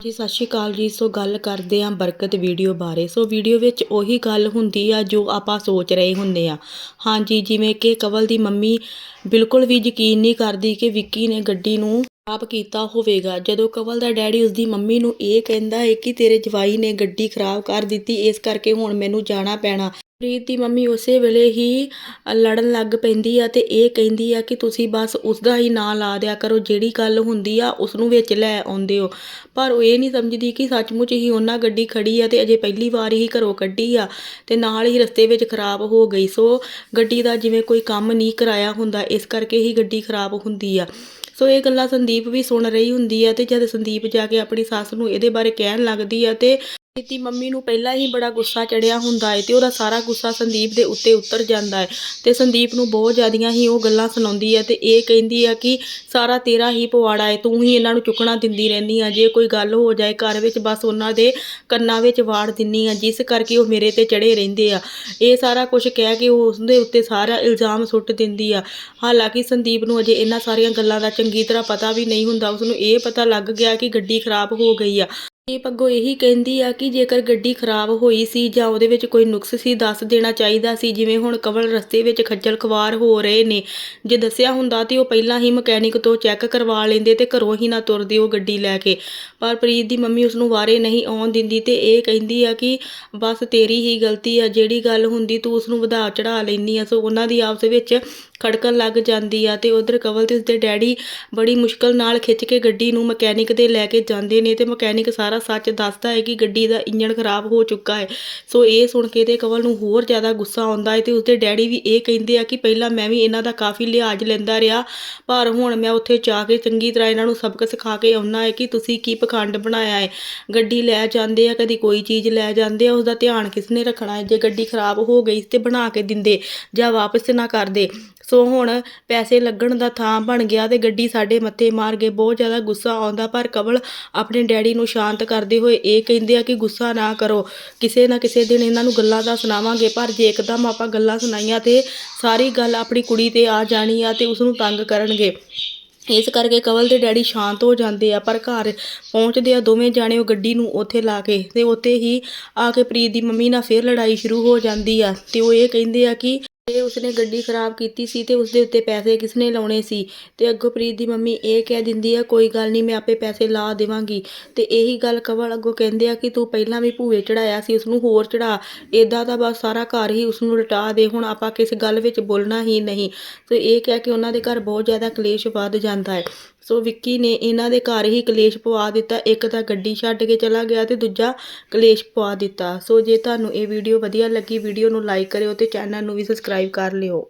ਜੀ, ਸਤਿ ਸ਼੍ਰੀ ਅਕਾਲ ਜੀ। ਸੋ ਗੱਲ ਕਰਦੇ ਹਾਂ ਬਰਕਤ ਵੀਡੀਓ ਬਾਰੇ। ਸੋ ਵੀਡੀਓ ਵਿੱਚ ਉਹੀ ਗੱਲ ਹੁੰਦੀ ਆ ਜੋ ਆਪਾਂ ਸੋਚ ਰਹੇ ਹੁੰਦੇ ਆ ਹਾਂਜੀ, ਜਿਵੇਂ ਕਿ ਕਵਲ ਦੀ ਮੰਮੀ ਬਿਲਕੁਲ ਵੀ ਯਕੀਨ ਨਹੀਂ ਕਰਦੀ ਕਿ ਵਿੱਕੀ ਨੇ ਗੱਡੀ ਨੂੰ ਖਰਾਬ ਕੀਤਾ ਹੋਵੇਗਾ। ਜਦੋਂ ਕਵਲ ਦਾ ਡੈਡੀ ਉਸਦੀ ਮੰਮੀ ਨੂੰ ਇਹ ਕਹਿੰਦਾ ਹੈ ਕਿ ਤੇਰੇ ਜਵਾਈ ਨੇ ਗੱਡੀ ਖਰਾਬ ਕਰ ਦਿੱਤੀ, ਇਸ ਕਰਕੇ ਹੁਣ ਮੈਨੂੰ ਜਾਣਾ ਪੈਣਾ। ਪ੍ਰੀਤ ਦੀ ਮੰਮੀ ਉਸੇ ਵੇਲੇ ਹੀ ਲੜਨ ਲੱਗ ਪੈਂਦੀ ਆ ਤੇ ਇਹ ਕਹਿੰਦੀ ਆ ਕਿ ਤੁਸੀਂ ਬਸ ਉਸਦਾ ਹੀ ਨਾਂ ਲਾ ਦਿਆ ਕਰੋ, ਜਿਹੜੀ ਗੱਲ ਹੁੰਦੀ ਆ ਉਸ ਨੂੰ ਵਿੱਚ ਲੈ ਆਉਂਦੇ ਹੋ। ਪਰ ਉਹ ਇਹ ਨਹੀਂ ਸਮਝਦੀ ਕਿ ਸੱਚਮੁੱਚ ਹੀ ਉਹਨਾਂ ਗੱਡੀ ਖੜੀ ਆ ਤੇ ਅਜੇ ਪਹਿਲੀ ਵਾਰ ਹੀ ਘਰੋਂ ਕੱਢੀ ਆ ਤੇ ਨਾਲ ਹੀ ਰਸਤੇ ਵਿੱਚ ਖਰਾਬ ਹੋ ਗਈ। ਸੋ ਗੱਡੀ ਦਾ ਜਿਵੇਂ ਕੋਈ ਕੰਮ ਨਹੀਂ ਕਰਾਇਆ ਹੁੰਦਾ, ਇਸ ਕਰਕੇ ਹੀ ਗੱਡੀ ਖਰਾਬ ਹੁੰਦੀ ਆ। ਸੋ ਇਹ ਗੱਲਾਂ ਸੰਦੀਪ ਵੀ ਸੁਣ ਰਹੀ ਹੁੰਦੀ ਆ ਤੇ ਜਦ ਸੰਦੀਪ ਜਾ ਕੇ ਆਪਣੀ ਸੱਸ ਨੂੰ ਇਹਦੇ ਬਾਰੇ ਕਹਿਣ ਲੱਗਦੀ ਆ ਤੇ ਦੀ ਮੰਮੀ ਨੂੰ ਪਹਿਲਾਂ ਹੀ ਬੜਾ ਗੁੱਸਾ ਚੜਿਆ ਹੁੰਦਾ ਹੈ ਤੇ ਉਹਦਾ ਸਾਰਾ ਗੁੱਸਾ ਸੰਦੀਪ ਦੇ ਉੱਤੇ ਉਤਰ ਜਾਂਦਾ ਹੈ ਤੇ ਸੰਦੀਪ ਨੂੰ ਬਹੁਤ ਜ਼ਿਆਦੀਆਂ ਹੀ ਉਹ ਗੱਲਾਂ ਸੁਣਾਉਂਦੀ ਹੈ ਤੇ ਇਹ ਕਹਿੰਦੀ ਆ ਕਿ ਸਾਰਾ ਤੇਰਾ ਹੀ ਪਵਾੜਾ ਹੈ ਤੂੰ ਹੀ ਇਹਨਾਂ ਨੂੰ ਚੁੱਕਣਾ ਦਿੰਦੀ ਰਹਿੰਦੀ ਆ, ਜੇ ਕੋਈ ਗੱਲ ਹੋ ਜਾਏ ਘਰ ਵਿੱਚ ਬਸ ਉਹਨਾਂ ਦੇ ਕੰਨਾਂ ਵਿੱਚ ਵਾੜ ਦਿੰਨੀ ਆ, ਜਿਸ ਕਰਕੇ ਉਹ ਮੇਰੇ ਤੇ ਚੜੇ ਰਹਿੰਦੇ ਆ। ਇਹ ਸਾਰਾ ਕੁਝ ਕਹਿ ਕੇ ਉਹ ਉਸਦੇ ਉੱਤੇ ਸਾਰਾ ਇਲਜ਼ਾਮ ਸੁੱਟ ਦਿੰਦੀ ਆ। ਹਾਲਾਂਕਿ ਸੰਦੀਪ ਨੂੰ ਅਜੇ ਇਹਨਾਂ ਸਾਰੀਆਂ ਗੱਲਾਂ ਦਾ ਚੰਗੀ ਤਰ੍ਹਾਂ ਪਤਾ ਵੀ ਨਹੀਂ ਹੁੰਦਾ, ਉਸਨੂੰ ਇਹ ਪਤਾ ਲੱਗ ਗਿਆ ਕਿ ਗੱਡੀ ਖਰਾਬ ਹੋ ਗਈ ਆ। ਇਹ ਅੱਗੋਂ ਇਹੀ ਕਹਿੰਦੀ ਆ ਕਿ ਜੇਕਰ ਗੱਡੀ ਖਰਾਬ ਹੋਈ ਸੀ ਜਾਂ ਉਹਦੇ ਵਿੱਚ ਕੋਈ ਨੁਕਸ ਸੀ, ਦੱਸ ਦੇਣਾ ਚਾਹੀਦਾ ਸੀ। ਜਿਵੇਂ ਹੁਣ ਕਵਲ ਰਸਤੇ ਵਿੱਚ ਖੱਜਲ ਖਵਾਰ ਹੋ ਰਹੇ ਨੇ। ਜੇ ਦੱਸਿਆ ਹੁੰਦਾ ਤੇ ਉਹ ਪਹਿਲਾਂ ਹੀ ਮਕੈਨਿਕ ਤੋਂ ਚੈੱਕ ਕਰਵਾ ਲੈਂਦੇ ਤੇ ਘਰੋਂ ਹੀ ਨਾ ਤੁਰਦੇ ਉਹ ਗੱਡੀ ਲੈ ਕੇ। ਪਰ ਪ੍ਰੀਤ ਦੀ ਮੰਮੀ ਉਸ ਨੂੰ ਵਾਰੇ ਨਹੀਂ ਆਉਣ ਦਿੰਦੀ ਤੇ ਇਹ ਕਹਿੰਦੀ ਆ ਕਿ ਬਸ ਤੇਰੀ ਹੀ ਗਲਤੀ ਆ, ਜਿਹੜੀ ਗੱਲ ਹੁੰਦੀ ਤੂੰ ਉਸ ਨੂੰ ਵਧਾ ਚੜਾ ਲੈਂਦੀ ਆ। ਸੋ ਉਹਨਾਂ ਦੀ ਆਪਸ ਵਿੱਚ ਖੜਕਣ ਲੱਗ ਜਾਂਦੀ ਆ ਤੇ ਉਧਰ ਕਵਲ ਤੇ ਉਸਦੇ ਡੈਡੀ ਬੜੀ ਮੁਸ਼ਕਲ ਨਾਲ ਖਿੱਚ ਕੇ ਗੱਡੀ ਨੂੰ ਮਕੈਨਿਕ ਦੇ ਲੈ ਕੇ ਜਾਂਦੇ ਨੇ ਤੇ ਮਕੈਨਿਕ ਸਾਰਾ ਸੱਚ ਦੱਸਦਾ ਹੈ ਕਿ ਗੱਡੀ ਦਾ ਇੰਜਣ ਖਰਾਬ ਹੋ ਚੁੱਕਾ ਹੈ। ਸੋ ਇਹ ਸੁਣ ਕੇ ਤੇ ਕਵਲ ਨੂੰ ਹੋਰ ਜ਼ਿਆਦਾ ਗੁੱਸਾ ਆਉਂਦਾ ਹੈ ਤੇ ਉਸਦੇ ਡੈਡੀ ਵੀ ਇਹ ਕਹਿੰਦੇ ਆ ਕਿ ਪਹਿਲਾਂ ਮੈਂ ਵੀ ਇਹਨਾਂ ਦਾ ਕਾਫੀ ਲਿਹਾਜ਼ ਲੈਂਦਾ ਰਿਹਾ, ਪਰ ਹੁਣ ਮੈਂ ਉੱਥੇ ਜਾ ਕੇ ਚੰਗੀ ਤਰ੍ਹਾਂ ਇਹਨਾਂ ਨੂੰ ਸਬਕ ਸਿਖਾ ਕੇ ਆਉਣਾ ਹੈ ਕਿ ਤੁਸੀਂ ਕੀ ਪਖੰਡ ਬਣਾਇਆ ਹੈ। ਗੱਡੀ ਲੈ ਜਾਂਦੇ ਆ, ਕਦੀ ਕੋਈ ਚੀਜ਼ ਲੈ ਜਾਂਦੇ ਆ, ਉਸਦਾ ਧਿਆਨ ਕਿਸ ਨੇ ਰੱਖਣਾ ਹੈ? ਜੇ ਗੱਡੀ ਖਰਾਬ ਹੋ ਗਈ ਤੇ ਬਣਾ ਕੇ ਦਿੰਦੇ ਜਾਂ ਵਾਪਸ ਨਾ ਕਰਦੇ। ਸੋ ਹੁਣ ਪੈਸੇ ਲੱਗਣ ਦਾ ਥਾਂ ਬਣ ਗਿਆ ਤੇ ਗੱਡੀ ਸਾਡੇ ਮੱਥੇ ਮਾਰ ਗਏ ਬਹੁਤ ਜ਼ਿਆਦਾ ਗੁੱਸਾ ਆਉਂਦਾ, ਪਰ ਕਵਲ ਆਪਣੇ ਡੈਡੀ ਨੂੰ ਸ਼ਾਂਤ ਕਰਦੇ ਹੋਏ ਇਹ ਕਹਿੰਦੇ ਆ ਕਿ ਗੁੱਸਾ ਨਾ ਕਰੋ। ਕਿਸੇ ਨਾ ਕਿਸੇ ਦਿਨ ਇਹਨਾਂ ਨੂੰ ਗੱਲਾਂ ਦਾ ਸੁਣਾਵਾਂਗੇ, ਪਰ ਜੇ ਇੱਕਦਮ ਆਪਾਂ ਗੱਲਾਂ ਸੁਣਾਈਆਂ ਤੇ ਸਾਰੀ ਗੱਲ ਆਪਣੀ ਕੁੜੀ ਤੇ ਆ ਜਾਣੀ ਆ ਤੇ ਉਸ ਨੂੰ ਤੰਗ ਕਰਨਗੇ। ਇਸ ਕਰਕੇ ਕਵਲ ਦੇ ਡੈਡੀ ਸ਼ਾਂਤ ਹੋ ਜਾਂਦੇ ਆ, ਪਰ ਘਰ ਪਹੁੰਚਦੇ ਆ ਦੋਵੇਂ ਜਾਣੇ ਉਹ ਗੱਡੀ ਨੂੰ ਉੱਥੇ ਲਾ ਕੇ ਤੇ ਉੱਥੇ ਹੀ ਆ ਕੇ ਪ੍ਰੀਤ ਦੀ ਮੰਮੀ ਨਾਲ ਫੇਰ ਲੜਾਈ ਸ਼ੁਰੂ ਹੋ ਜਾਂਦੀ ਆ ਤੇ ਉਹ ਇਹ ਕਹਿੰਦੇ ਆ ਕਿ ਤੇ ਉਸਨੇ ਗੱਡੀ ਖਰਾਬ ਕੀਤੀ ਸੀ ਤੇ ਉਸਦੇ ਉੱਤੇ ਪੈਸੇ ਕਿਸਨੇ ਲਾਉਣੇ ਸੀ? ਤੇ ਅੱਗੋਂ ਪ੍ਰੀਤ ਦੀ ਮੰਮੀ ਇਹ ਕਹਿ ਦਿੰਦੀ ਆ, ਕੋਈ ਗੱਲ ਨਹੀਂ, ਮੈਂ ਆਪੇ ਪੈਸੇ ਲਾ ਦੇਵਾਂਗੀ। ਤੇ ਇਹੀ ਗੱਲ ਕਵਲ ਅੱਗੋਂ ਕਹਿੰਦੇ ਆ ਕਿ ਤੂੰ ਪਹਿਲਾਂ ਵੀ ਭੂਏ ਚੜਾਇਆ ਸੀ, ਉਸਨੂੰ ਹੋਰ ਚੜਾ ਇਦਾਂ ਦਾ ਬਸ ਸਾਰਾ ਘਰ ਹੀ ਉਸਨੂੰ ਲਟਾ ਦੇ, ਹੁਣ ਆਪਾਂ ਕਿਸ ਗੱਲ ਵਿੱਚ ਬੋਲਣਾ ਹੀ ਨਹੀਂ। ਤੇ ਇਹ ਕਹਿ ਕੇ ਉਹਨਾਂ ਦੇ ਘਰ ਬਹੁਤ ਜ਼ਿਆਦਾ ਕਲੇਸ਼ ਵੱਧ ਜਾਂਦਾ ਹੈ। ਸੋ ਵਿੱਕੀ ਨੇ ਇਹਨਾਂ ਦੇ ਘਰ ਹੀ ਕਲੇਸ਼ ਪਵਾ ਦਿੱਤਾ। ਇੱਕ ਤਾਂ ਗੱਡੀ ਛੱਡ ਕੇ ਚਲਾ ਗਿਆ ਤੇ ਦੂਜਾ ਕਲੇਸ਼ ਪਵਾ ਦਿੱਤਾ। ਸੋ ਜੇ ਤੁਹਾਨੂੰ ਇਹ ਵੀਡੀਓ ਵਧੀਆ ਲੱਗੀ ਵੀਡੀਓ ਨੂੰ ਲਾਈਕ ਕਰਿਓ ਤੇ ਚੈਨਲ ਨੂੰ ਵੀ ਸਬਸਕ੍ਰਾਈਬ ਕਰ ਲਿਓ।